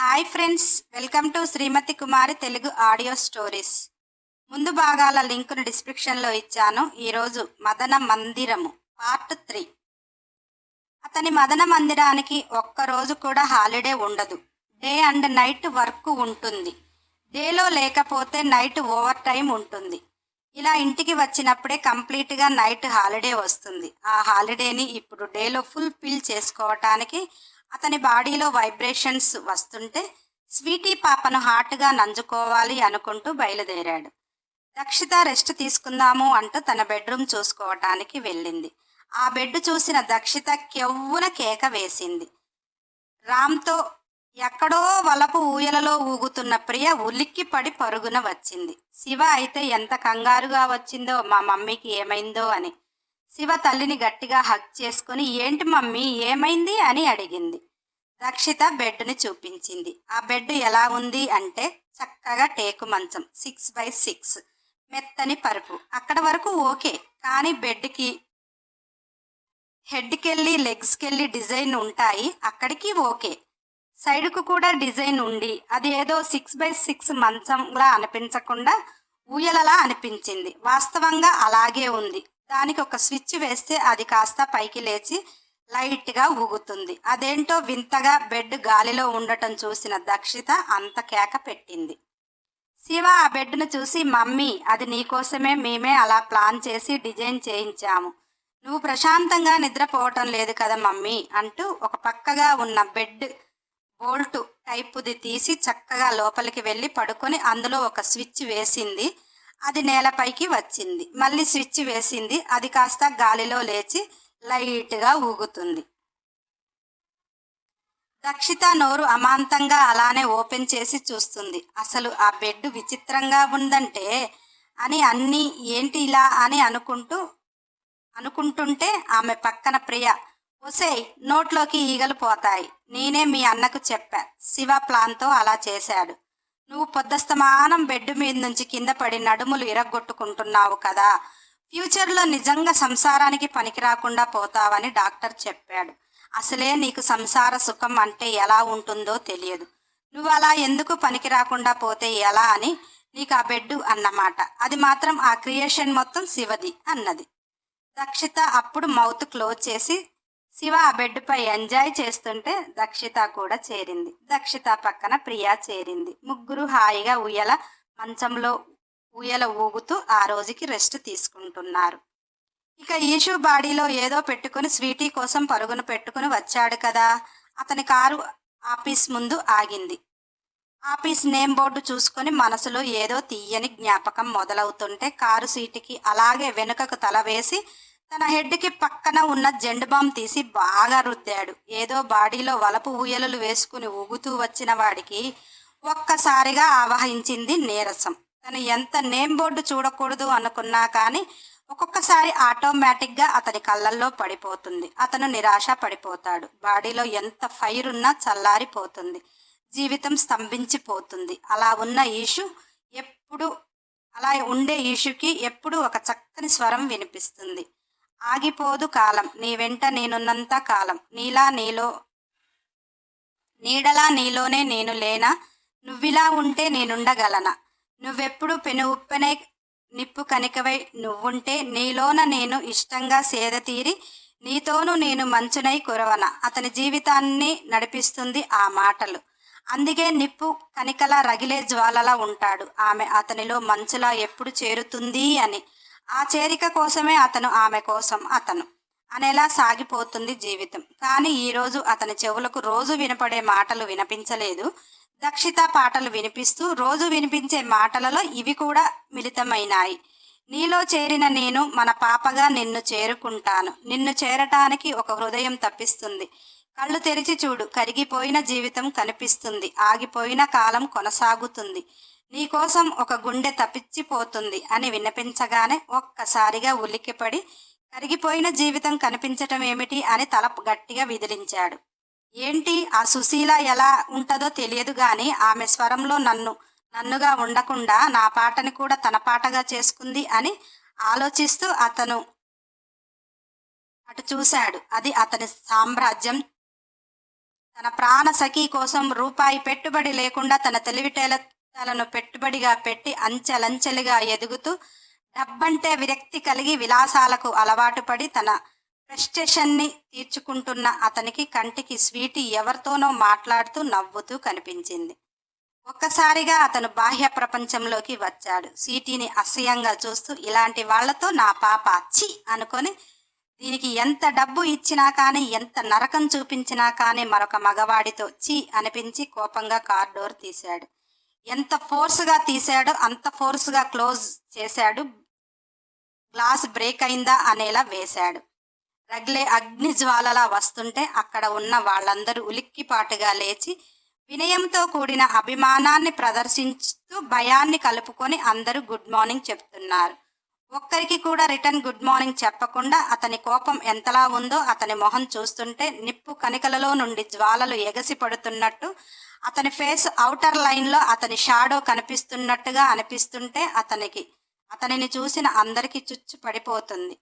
Hi friends welcome to Srimathi Kumari Telugu audio stories. ముందు భాగాల లింకును డిస్క్రిప్షన్లో ఇచ్చాను. ఈరోజు మదన మందిరము పార్ట్ త్రీ. అతని మదన మందిరానికి ఒక్కరోజు కూడా హాలిడే ఉండదు. డే అండ్ నైట్ వర్క్ ఉంటుంది. డేలో లేకపోతే నైట్ ఓవర్ టైం ఉంటుంది. ఇలా ఇంటికి వచ్చినప్పుడే కంప్లీట్గా నైట్ హాలిడే వస్తుంది. ఆ హాలిడేని ఇప్పుడు డేలో ఫుల్ ఫిల్ చేసుకోవటానికి అతని బాడీలో వైబ్రేషన్స్ వస్తుంటే స్వీటీ పాపను హాట్గా నంజుకోవాలి అనుకుంటూ బయలుదేరాడు. దక్షిత రెస్ట్ తీసుకుందాము అంటూ తన బెడ్రూమ్ చూసుకోవటానికి వెళ్ళింది. ఆ బెడ్ చూసిన దక్షిత కెవ్వున కేక వేసింది. రామ్తో ఎక్కడో వలపు ఊయలలో ఊగుతున్న ప్రియ ఉలిక్కి పడి పరుగున వచ్చింది. శివ అయితే ఎంత కంగారుగా వచ్చిందో మా మమ్మీకి ఏమైందో అని శివ తల్లిని గట్టిగా హక్ చేసుకుని ఏంటి మమ్మీ ఏమైంది? అని అడిగింది. రక్షిత బెడ్ని చూపించింది. ఆ బెడ్ ఎలా ఉంది? అంటే చక్కగా టేకు మంచం సిక్స్ బై సిక్స్ మెత్తని పరుపు. అక్కడ వరకు ఓకే కానీ బెడ్కి హెడ్కెళ్ళి లెగ్స్కెళ్ళి డిజైన్ ఉంటాయి అక్కడికి ఓకే. సైడ్కు కూడా డిజైన్ ఉండి అది ఏదో సిక్స్ బై సిక్స్ మంచంలా అనిపించకుండా ఊయలలా అనిపించింది. వాస్తవంగా అలాగే ఉంది. దానికి ఒక స్విచ్ వేస్తే అది కాస్త పైకి లేచి లైట్గా ఊగుతుంది. అదేంటో వింతగా బెడ్ గాలిలో ఉండటం చూసిన దక్షిత అంత కేక పెట్టింది. శివ ఆ బెడ్ను చూసి మమ్మీ అది నీకోసమే మేమే అలా ప్లాన్ చేసి డిజైన్ చేయించాము. నువ్వు ప్రశాంతంగా నిద్రపోవటం లేదు కదా మమ్మీ అంటూ ఒక పక్కగా ఉన్న బెడ్ బోల్ట్ టైపుది తీసి చక్కగా లోపలికి వెళ్ళి పడుకొని అందులో ఒక స్విచ్ వేసింది. అది నేలపైకి వచ్చింది. మళ్ళీ స్విచ్ వేసింది. అది కాస్త గాలిలో లేచి లైట్గా ఊగుతుంది. దక్షిత నోరు అమాంతంగా అలానే ఓపెన్ చేసి చూస్తుంది. అసలు ఆ బెడ్ విచిత్రంగా ఉందంటే అని అన్నీ ఏంటి ఇలా అని అనుకుంటూ అనుకుంటుంటే ఆమె పక్కన ప్రియ ఒసే నోట్లోకి ఈగలు పోతాయి. నేనే మీ అన్నకు చెప్పా. శివ ప్లాన్తో అలా చేశాడు. నువ్వు పొద్దస్తమానం బెడ్ మీద నుంచి కింద పడి నడుములు ఇరగొట్టుకుంటున్నావు కదా. ఫ్యూచర్లో నిజంగా సంసారానికి పనికి రాకుండా పోతావని డాక్టర్ చెప్పాడు. అసలే నీకు సంసార సుఖం అంటే ఎలా ఉంటుందో తెలియదు. నువ్వు అలా ఎందుకు పనికి రాకుండా పోతే ఎలా అని నీకు ఆ బెడ్ అన్నమాట. అది మాత్రం ఆ క్రియేషన్ మొత్తం శివది అన్నది. దక్షిత అప్పుడు మౌత్ క్లోజ్ చేసి శివ ఆ బెడ్పై ఎంజాయ్ చేస్తుంటే దక్షిత కూడా చేరింది. దక్షిత పక్కన ప్రియా చేరింది. ముగ్గురు హాయిగా ఉయ్యల మంచంలో ఉయ్యల ఊగుతూ ఆ రోజుకి రెస్ట్ తీసుకుంటున్నారు. ఇక ఈషు బాడీలో ఏదో పెట్టుకుని స్వీటీ కోసం పరుగును పెట్టుకుని వచ్చాడు కదా. అతని కారు ఆఫీస్ ముందు ఆగింది. ఆఫీస్ నేమ్ బోర్డు చూసుకొని మనసులో ఏదో తీయని జ్ఞాపకం మొదలవుతుంటే కారు సీటుకి అలాగే వెనుకకు తల వేసి తన హెడ్కి పక్కన ఉన్న జెండు బామ్ తీసి బాగా రుద్దాడు. ఏదో బాడీలో వలపు ఊయలలు వేసుకుని ఊగుతూ వచ్చిన వాడికి ఒక్కసారిగా ఆవహించింది నీరసం. తను ఎంత నేమ్ బోర్డు చూడకూడదు అనుకున్నా కానీ ఒక్కొక్కసారి ఆటోమేటిక్గా అతని కళ్ళల్లో పడిపోతుంది. అతను నిరాశ పడిపోతాడు. బాడీలో ఎంత ఫైర్ ఉన్నా చల్లారిపోతుంది. జీవితం స్తంభించిపోతుంది. అలా ఉన్న ఈషు ఎప్పుడు అలా ఉండే ఈషుకి ఎప్పుడు ఒక చక్కని స్వరం వినిపిస్తుంది. ఆగిపోదు కాలం. నీ వెంట నేనున్నంత కాలం. నీలా నీలో నీడలా నీలోనే నేను లేనా? నువ్విలా ఉంటే నేనుండగలనా? నువ్వెప్పుడు పెను నిప్పు కనికవై నువ్వుంటే నీలోన నేను ఇష్టంగా సేద తీరి నీతోనూ నేను మంచునై కురవన? అతని జీవితాన్ని నడిపిస్తుంది ఆ మాటలు. అందుకే నిప్పు కనికలా రగిలే జ్వాలలా ఉంటాడు. ఆమె అతనిలో మంచులా ఎప్పుడు చేరుతుంది అని. ఆ చేరిక కోసమే అతను ఆమె కోసం అతను అనేలా సాగిపోతుంది జీవితం. కానీ ఈరోజు అతని చెవులకు రోజు వినపడే మాటలు వినిపించలేదు. దక్షిత పాటలు వినిపిస్తూ రోజు వినిపించే మాటలలో ఇవి కూడా మిళితమైనాయి. నీలో చేరిన నేను మన పాపగా నిన్ను చేరుకుంటాను. నిన్ను చేరటానికి ఒక హృదయం తప్పిస్తుంది. కళ్ళు తెరిచి చూడు కరిగిపోయిన జీవితం కనిపిస్తుంది. ఆగిపోయిన కాలం కొనసాగుతుంది. నీకోసం ఒక గుండె తప్పించిపోతుంది అని వినిపించగానే ఒక్కసారిగా ఉలిక్కిపడి కరిగిపోయిన జీవితం కనిపించటం ఏమిటి అని తల గట్టిగా విదిలించాడు. ఏంటి? ఆ సుశీల ఎలా ఉంటుందో తెలియదు గాని ఆమె స్వరంలో నన్ను నన్నుగా ఉండకుండా నా పాటని కూడా తన పాటగా చేసుకుంది అని ఆలోచిస్తూ అతను అటు చూశాడు. అది అతని సామ్రాజ్యం. తన ప్రాణ సఖీ కోసం రూపాయి పెట్టుబడి లేకుండా తన తెలివితేటలను పెట్టుబడిగా పెట్టి అంచెలంచెలుగా ఎదుగుతూ డబ్బంటే విరక్తి కలిగి విలాసాలకు అలవాటు పడి తన ఫ్రస్ట్రేషన్ని తీర్చుకుంటున్న అతనికి కంటికి స్వీటీ ఎవరితోనో మాట్లాడుతూ నవ్వుతూ కనిపించింది. ఒక్కసారిగా అతను బాహ్య ప్రపంచంలోకి వచ్చాడు. సీటీని అసహ్యంగా చూస్తూ ఇలాంటి వాళ్ళతో నా పాప చి అనుకొని దీనికి ఎంత డబ్బు ఇచ్చినా కానీ ఎంత నరకం చూపించినా కానీ మరొక మగవాడితో చి అనిపించి కోపంగా కార్ డోర్ తీశాడు. ఎంత ఫోర్స్గా తీశాడో అంత ఫోర్స్గా క్లోజ్ చేశాడు. గ్లాస్ బ్రేక్ అయిందా అనేలా వేశాడు. రగిలే అగ్ని జ్వాలలా వస్తుంటే అక్కడ ఉన్న వాళ్ళందరూ ఉలిక్కిపాటుగా లేచి వినయంతో కూడిన అభిమానాన్ని ప్రదర్శిస్తూ భయాన్ని కలుపుకొని అందరూ గుడ్ మార్నింగ్ చెప్తున్నారు. ఒక్కరికి కూడా రిటర్న్ గుడ్ మార్నింగ్ చెప్పకుండా అతని కోపం ఎంతలా ఉందో అతని మొహం చూస్తుంటే నిప్పు కనికలలో నుండి జ్వాలలు ఎగసి పడుతున్నట్టు అతని ఫేస్ అవుటర్ లైన్లో అతని షాడో కనిపిస్తున్నట్టుగా అనిపిస్తుంటే అతనికి అతనిని చూసిన అందరికీ చుచ్చు పడిపోతుంది.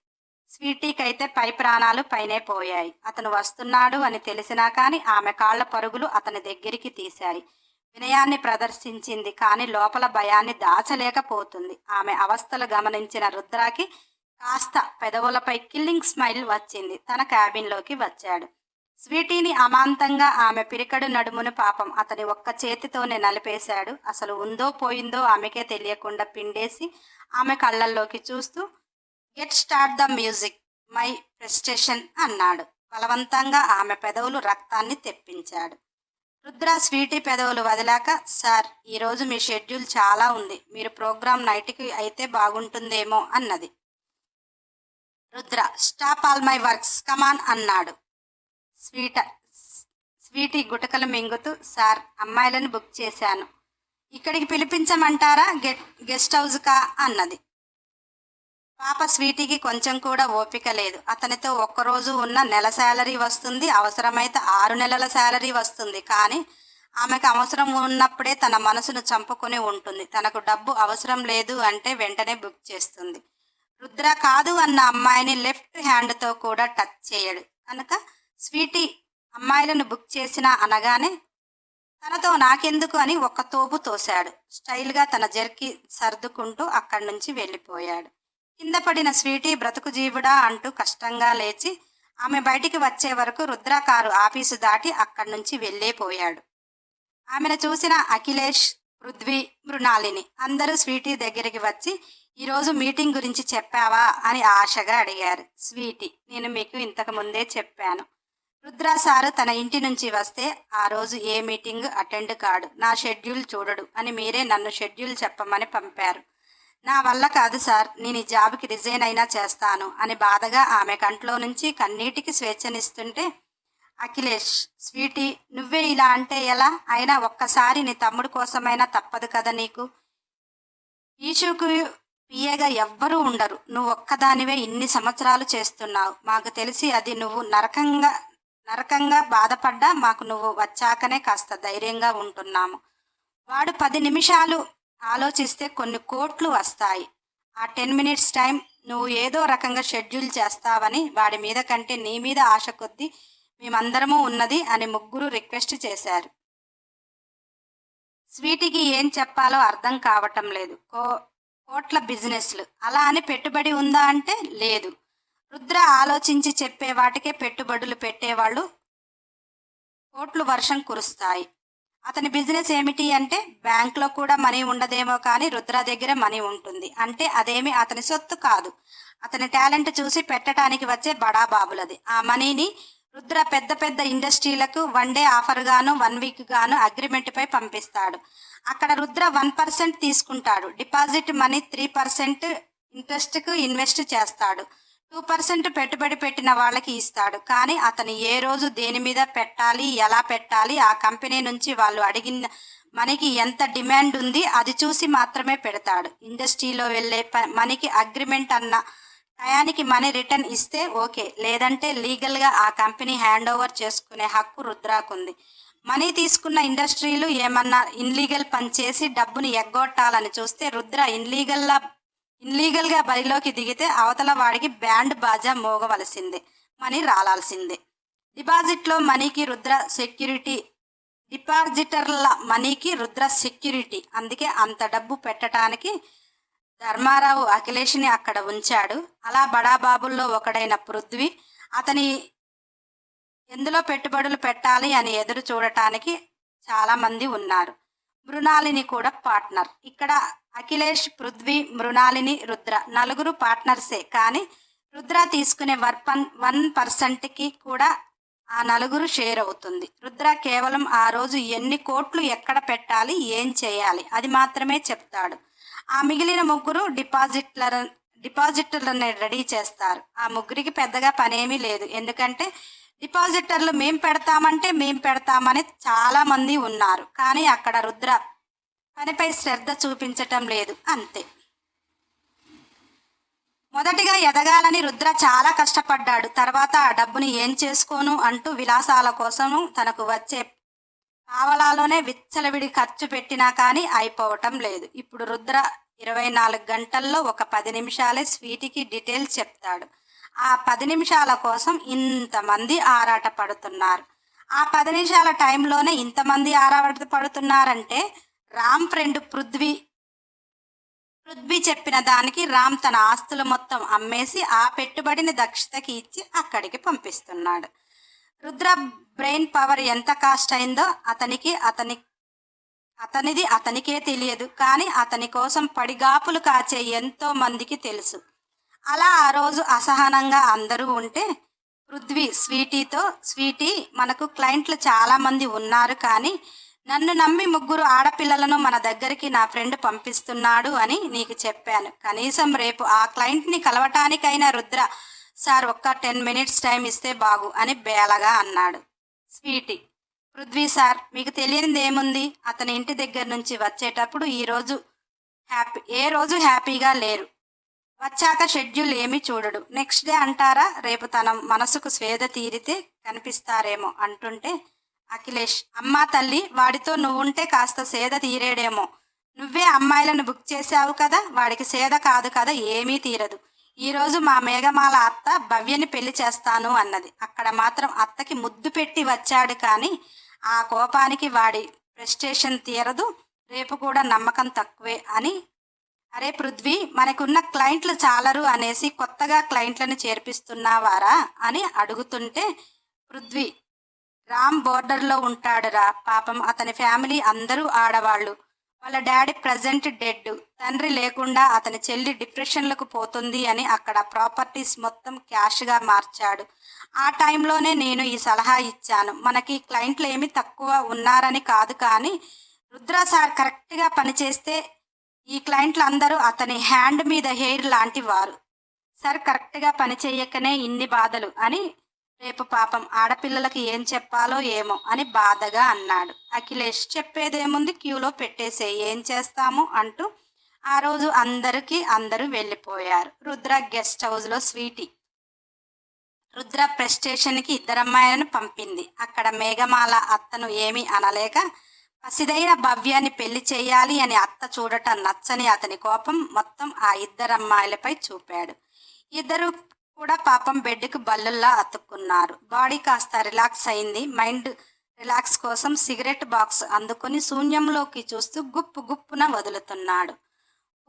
స్వీటీకైతే పై ప్రాణాలు పైనే పోయాయి. అతను వస్తున్నాడు అని తెలిసినా కానీ ఆమె కాళ్ళ పరుగులు అతని దగ్గరికి తీశాయి. వినయాన్ని ప్రదర్శించింది కానీ లోపల భయాన్ని దాచలేకపోతుంది. ఆమె అవస్థలు గమనించిన రుద్రాకి కాస్త పెదవులపై కిల్లింగ్ స్మైల్ వచ్చింది. తన క్యాబిన్లోకి వచ్చాడు. స్వీటీని అమాంతంగా ఆమె పిరికడు నడుమును పాపం అతని ఒక్క చేతితోనే నలిపేశాడు. అసలు ఉందో పోయిందో ఆమెకే తెలియకుండా పిండేసి ఆమె కళ్ళల్లోకి చూస్తూ get start the music my presentation అన్నాడు. బలవంతంగా ఆమె పెదవులు రక్తాన్ని తెప్పించాడు. రుద్ర స్వీటీ పెదవులు వదిలాక సార్ ఈరోజు మీ షెడ్యూల్ చాలా ఉంది. మీరు ప్రోగ్రాం నైట్కి అయితే బాగుంటుందేమో అన్నది. Rudra stop all my works come on అన్నాడు. స్వీట స్వీటీ గుటకలు మింగుతూ సార్ అమ్మాయిలను బుక్ చేశాను. ఇక్కడికి పిలిపించమంటారా? గెట్ గెస్ట్ హౌస్కా అన్నది. పాప స్వీటీకి కొంచెం కూడా ఓపిక లేదు. అతనితో ఒక్కరోజు ఉన్న నెల శాలరీ వస్తుంది. అవసరమైతే ఆరు నెలల శాలరీ వస్తుంది. కానీ ఆమెకు అవసరం ఉన్నప్పుడే తన మనసును చంపుకొని ఉంటుంది. తనకు డబ్బు అవసరం లేదు అంటే వెంటనే బుక్ చేస్తుంది. రుద్ర కాదు అన్న అమ్మాయిని లెఫ్ట్ హ్యాండ్తో కూడా టచ్ చేయడు. కనుక స్వీటీ అమ్మాయిలను బుక్ చేసినా అనగానే తనతో నాకెందుకు అని ఒక్క తోపు తోశాడు. స్టైల్గా తన జర్కి సర్దుకుంటూ అక్కడి నుంచి వెళ్ళిపోయాడు. కింద పడిన స్వీటీ బ్రతుకు జీవుడా అంటూ కష్టంగా లేచి ఆమె బయటికి వచ్చే వరకు రుద్ర కారు ఆఫీసు దాటి అక్కడి నుంచి వెళ్ళేపోయాడు ఆమెను చూసిన అఖిలేష్ పృథ్వీ మృణాలిని అందరూ స్వీటీ దగ్గరికి వచ్చి ఈరోజు మీటింగ్ గురించి చెప్పావా? అని ఆశగా అడిగారు. స్వీటీ నేను మీకు ఇంతకు ముందే చెప్పాను. రుద్ర సారు తన ఇంటి నుంచి వస్తే ఆ రోజు ఏ మీటింగ్ అటెండ్ కాడు. నా షెడ్యూల్ చూడడు అని మీరే నన్ను షెడ్యూల్ చెప్పమని పంపారు. నా వల్ల కాదు సార్ నేను ఈ జాబ్కి రిజైన్ అయినా చేస్తాను అని బాధగా ఆమె కంట్లో నుంచి కన్నీటికి స్వేచ్ఛనిస్తుంటే అఖిలేష్ స్వీటీ నువ్వే ఇలా అంటే ఎలా? అయినా ఒక్కసారి నీ తమ్ముడు కోసమైనా తప్పదు కదా నీకు? ఈషుకు పిఏగా ఎవ్వరూ ఉండరు. నువ్వు ఒక్కదానివే ఇన్ని సంవత్సరాలు చేస్తున్నావు. మాకు తెలిసి అది నువ్వు నరకంగా నరకంగా బాధపడ్డా మాకు నువ్వు వచ్చాకనే కాస్త ధైర్యంగా ఉంటున్నాము. వాడు పది నిమిషాలు ఆలోచిస్తే కొన్ని కోట్లు వస్తాయి. ఆ టెన్ మినిట్స్ టైం నువ్వు ఏదో రకంగా షెడ్యూల్ చేస్తావని వాడి మీద కంటే నీ మీద ఆశ కొద్దీ మేమందరము ఉన్నది అని ముగ్గురు రిక్వెస్ట్ చేశారు. స్వీటీకి ఏం చెప్పాలో అర్థం కావటం లేదు. కో కోట్ల బిజినెస్లు. అలా అని పెట్టుబడి ఉందా అంటే లేదు. రుద్ర ఆలోచించి చెప్పే వాటికే పెట్టుబడులు పెట్టేవాళ్ళు కోట్లు వర్షం కురుస్తాయి. అతని బిజినెస్ ఏమిటి అంటే బ్యాంక్లో కూడా మనీ ఉండదేమో కానీ రుద్ర దగ్గర మనీ ఉంటుంది. అంటే అదేమి అతని సొత్తు కాదు. అతని టాలెంట్ చూసి పెట్టడానికి వచ్చే బడా బాబులది. ఆ మనీని రుద్ర పెద్ద పెద్ద ఇండస్ట్రీలకు వన్ డే ఆఫర్ గాను వన్ వీక్ గాను అగ్రిమెంట్పై పంపిస్తాడు. అక్కడ రుద్ర వన్ పర్సెంట్ తీసుకుంటాడు. డిపాజిట్ మనీ త్రీ పర్సెంట్ ఇంట్రెస్ట్కు ఇన్వెస్ట్ చేస్తాడు. టూ పర్సెంట్ పెట్టుబడి పెట్టిన వాళ్ళకి ఇస్తాడు. కానీ అతను ఏ రోజు దేని మీద పెట్టాలి ఎలా పెట్టాలి ఆ కంపెనీ నుంచి వాళ్ళు అడిగిన మనకి ఎంత డిమాండ్ ఉంది అది చూసి మాత్రమే పెడతాడు. ఇండస్ట్రీలో వెళ్ళే ప మనకి అగ్రిమెంట్ అన్న టయానికి మనీ రిటర్న్ ఇస్తే ఓకే. లేదంటే లీగల్గా ఆ కంపెనీ హ్యాండ్ ఓవర్ చేసుకునే హక్కు రుద్రాకుంది. మనీ తీసుకున్న ఇండస్ట్రీలు ఏమన్నా ఇన్లీగల్ పని చేసి డబ్బుని ఎగ్గొట్టాలని చూస్తే రుద్ర ఇన్లీగల్లా ఇన్లీగల్గా బరిలోకి దిగితే అవతల వాడికి బ్యాండ్ బాజా మోగవలసిందే మనీ రాలాల్సిందే. డిపాజిట్లో మనీకి రుద్ర సెక్యూరిటీ డిపాజిటర్ల మనీకి రుద్ర సెక్యూరిటీ. అందుకే అంత డబ్బు పెట్టడానికి ధర్మారావు అఖిలేష్ని అక్కడ ఉంచాడు. అలా బడాబాబుల్లో ఒకడైన పృథ్వీ అతని ఎందులో పెట్టుబడులు పెట్టాలి అని ఎదురు చూడటానికి చాలామంది ఉన్నారు. మృణాలిని కూడా పార్ట్నర్. ఇక్కడ అఖిలేష్ పృథ్వీ మృణాలిని రుద్ర నలుగురు పార్ట్నర్సే. కానీ రుద్ర తీసుకునే వర్పన్ వన్ పర్సెంట్కి కూడా ఆ నలుగురు షేర్ అవుతుంది. రుద్ర కేవలం ఆ రోజు ఎన్ని కోట్లు ఎక్కడ పెట్టాలి ఏం చేయాలి అది మాత్రమే చెప్తాడు. ఆ మిగిలిన ముగ్గురు డిపాజిట్ల డిపాజిటర్లని రెడీ చేస్తారు. ఆ ముగ్గురికి పెద్దగా పనేమీ లేదు. ఎందుకంటే డిపాజిటర్లు మేం పెడతామంటే మేం పెడతామని చాలామంది ఉన్నారు. కానీ అక్కడ రుద్ర పనిపై శ్రద్ధ చూపించటం లేదు అంతే. మొదటిగా ఎదగాలని రుద్ర చాలా కష్టపడ్డాడు. తర్వాత ఆ డబ్బుని ఏం చేసుకోను అంటూ విలాసాల కోసము తనకు వచ్చే పావలాలోనే విచ్చలవిడి ఖర్చు పెట్టినా కానీ అయిపోవటం లేదు. ఇప్పుడు రుద్ర ఇరవై నాలుగు గంటల్లో ఒక పది నిమిషాలే స్వీటీకి డీటెయిల్స్ చెప్తాడు. ఆ పది నిమిషాల కోసం ఇంతమంది ఆరాట పడుతున్నారు ఆ పది నిమిషాల టైంలోనే ఇంతమంది ఆరాట పడుతున్నారంటే రామ్ ఫ్రెండ్ పృథ్వీ. పృథ్వీ చెప్పిన దానికి రామ్ తన ఆస్తులు మొత్తం అమ్మేసి ఆ పెట్టుబడిని దక్షతకి ఇచ్చి అక్కడికి పంపిస్తున్నాడు. రుద్ర బ్రెయిన్ పవర్ ఎంత కాస్ట్ అయిందో అతనికి అతని అతనిది అతనికే తెలియదు కానీ అతని కోసం పడిగాపులు కాచే ఎంతో మందికి తెలుసు. అలా ఆ రోజు అసహనంగా అందరూ ఉంటే పృథ్వీ స్వీటీతో స్వీటీ మనకు క్లయింట్లు చాలామంది ఉన్నారు కానీ నన్ను నమ్మి ముగ్గురు ఆడపిల్లలను మన దగ్గరికి నా ఫ్రెండ్ పంపిస్తున్నాడు అని నీకు చెప్పాను. కనీసం రేపు ఆ క్లయింట్ని కలవటానికైనా రుద్ర సార్ ఒక్క టెన్ మినిట్స్ టైం ఇస్తే బాగు అని బేలగా అన్నాడు. స్వీటీ పృథ్వీ సార్ మీకు తెలియనిది ఏముంది? అతని ఇంటి దగ్గర నుంచి వచ్చేటప్పుడు ఈరోజు హ్యాపీ ఏ రోజు హ్యాపీగా లేరు. వచ్చాక షెడ్యూల్ ఏమీ చూడడు. నెక్స్ట్ డే అంటారా? రేపు తన మనసుకు స్వేద తీరితే కనిపిస్తారేమో అంటుంటే అఖిలేష్ అమ్మా తల్లి వాడితో నువ్వుంటే కాస్త సేద తీరేడేమో. నువ్వే అమ్మాయిలను బుక్ చేశావు కదా వాడికి సేద కాదు కదా ఏమీ తీరదు. ఈరోజు మా మేఘమాల అత్త భవ్యని పెళ్ళి చేస్తాను అన్నది. అక్కడ మాత్రం అత్తకి ముద్దు పెట్టి వచ్చాడు కానీ ఆ కోపానికి వాడి ప్రెస్టేషన్ తీరదు రేపు కూడా నమ్మకం తక్కువే అని. అరే పృథ్వీ మనకున్న క్లయింట్లు చాలరు అనేసి కొత్తగా క్లయింట్లను చేర్పిస్తున్నావారా అని అడుగుతుంటే పృథ్వీ రామ్ బోర్డర్లో ఉంటాడురా. పాపం అతని ఫ్యామిలీ అందరూ ఆడవాళ్ళు. వాళ్ళ డాడీ ప్రజెంట్ డెడ్. తండ్రి లేకుండా అతని చెల్లి డిప్రెషన్లకు పోతుంది అని అక్కడ ప్రాపర్టీస్ మొత్తం క్యాష్గా మార్చాడు. ఆ టైంలోనే నేను ఈ సలహా ఇచ్చాను. మనకి క్లయింట్లు ఏమి తక్కువ ఉన్నారని కాదు కానీ రుద్ర సార్ కరెక్ట్గా పనిచేస్తే ఈ క్లయింట్లు అందరూ అతని హ్యాండ్ మీద హెయిర్ లాంటి వారు. సార్ కరెక్ట్గా పని ఇన్ని బాధలు అని రేపు పాపం ఆడపిల్లలకి ఏం చెప్పాలో ఏమో అని బాధగా అన్నాడు. అఖిలేష్ చెప్పేదేముంది? క్యూలో పెట్టేసే ఏం చేస్తాము? అంటూ ఆ రోజు అందరికీ అందరూ వెళ్ళిపోయారు. రుద్ర గెస్ట్ హౌస్లో స్వీటీ రుద్ర ప్రెస్ స్టేషన్కి ఇద్దరమ్మాయిలను పంపింది. అక్కడ మేఘమాల అత్తను ఏమీ అనలేక పసిదైన భవ్యాన్ని పెళ్ళి చేయాలి అని అత్త చూడటం నచ్చని అతని కోపం మొత్తం ఆ ఇద్దరమ్మాయిలపై చూపాడు. ఇద్దరు కూడా పాపం బెడ్కి బల్లుల్లా అతుక్కున్నారు. బాడీ కాస్త రిలాక్స్ అయింది. మైండ్ రిలాక్స్ కోసం సిగరెట్ బాక్స్ అందుకొని శూన్యంలోకి చూస్తూ గుప్పు గుప్పున వదులుతున్నాడు.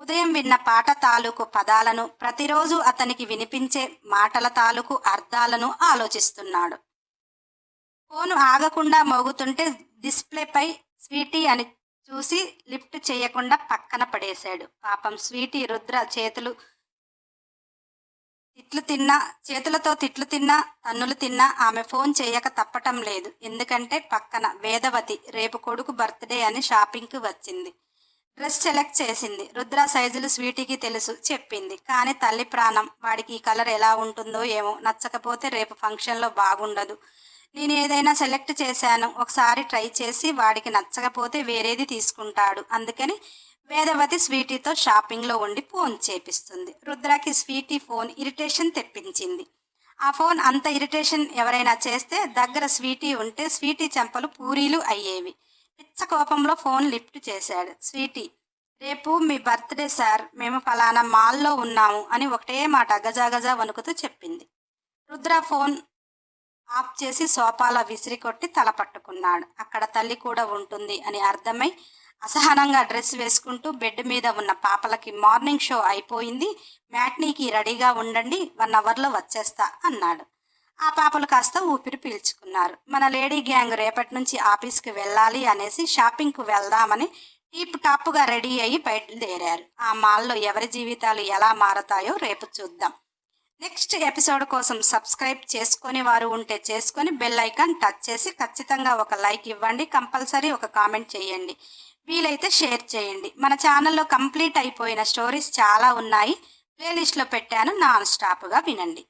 ఉదయం విన్న పాట తాలూకు పదాలను ప్రతిరోజు అతనికి వినిపించే మాటల తాలూకు అర్థాలను ఆలోచిస్తున్నాడు. ఫోన్ ఆగకుండా మోగుతుంటే డిస్ప్లేపై స్వీటీ అని చూసి లిఫ్ట్ చేయకుండా పక్కన పడేశాడు. పాపం స్వీటీ రుద్ర చేతులు తిట్లు తిన్నా చేతులతో తిట్లు తిన్నా తన్నులు తిన్నా ఆమె ఫోన్ చేయక తప్పటం లేదు. ఎందుకంటే పక్కన వేదవతి రేపు కొడుకు బర్త్డే అని షాపింగ్కి వచ్చింది. డ్రెస్ సెలెక్ట్ చేసింది. రుద్ర సైజులు స్వీటీకి తెలుసు చెప్పింది. కానీ తల్లి ప్రాణం. వాడికి ఈ కలర్ ఎలా ఉంటుందో ఏమో నచ్చకపోతే రేపు ఫంక్షన్లో బాగుండదు. నేను ఏదైనా సెలెక్ట్ చేశాను. ఒకసారి ట్రై చేసి వాడికి నచ్చకపోతే వేరేది తీసుకుంటాడు. అందుకని వేదవతి స్వీటీతో షాపింగ్లో ఉండి ఫోన్ చేపిస్తుంది. రుద్రకి స్వీటీ ఫోన్ ఇరిటేషన్ తెప్పించింది. ఆ ఫోన్ అంత ఇరిటేషన్ ఎవరైనా చేస్తే దగ్గర స్వీటీ ఉంటే స్వీటీ చెంపలు పూరీలు అయ్యేవి. పిచ్చ కోపంలో ఫోన్ లిఫ్ట్ చేశాడు. స్వీటీ రేపు మీ బర్త్డే సార్ మేము ఫలానా మాల్లో ఉన్నాము అని ఒకటే మాట గజాగజా వణుకుతూ చెప్పింది. రుద్ర ఫోన్ ఆఫ్ చేసి సోఫాలో విసిరి కొట్టి తల పట్టుకున్నాడు. అక్కడ తల్లి కూడా ఉంటుంది అని అర్థమై అసహనంగా డ్రెస్ వేసుకుంటూ బెడ్ మీద ఉన్న పాపలకి మార్నింగ్ షో అయిపోయింది. మ్యాట్నీకి రెడీగా ఉండండి వన్ అవర్లో వచ్చేస్తా అన్నాడు. ఆ పాపలు కాస్త ఊపిరి పీల్చుకున్నారు. మన లేడీ గ్యాంగ్ రేపటి నుంచి ఆఫీస్కి వెళ్ళాలి అనేసి షాపింగ్కు వెళ్దామని టీప్ టాప్గా రెడీ అయ్యి బయలుదేరారు. ఆ మాల్లో ఎవరి జీవితాలు ఎలా మారతాయో రేపు చూద్దాం. నెక్స్ట్ ఎపిసోడ్ కోసం సబ్స్క్రైబ్ చేసుకొని వారు ఉంటే చేసుకొని బెల్ ఐకాన్ టచ్ చేసి ఖచ్చితంగా ఒక లైక్ ఇవ్వండి. కంపల్సరీ ఒక కామెంట్ చేయండి. వీలైతే షేర్ చేయండి. మన ఛానల్లో కంప్లీట్ అయిపోయిన స్టోరీస్ చాలా ఉన్నాయి. ప్లేలిస్ట్లో పెట్టాను. నాన్ స్టాప్గా వినండి.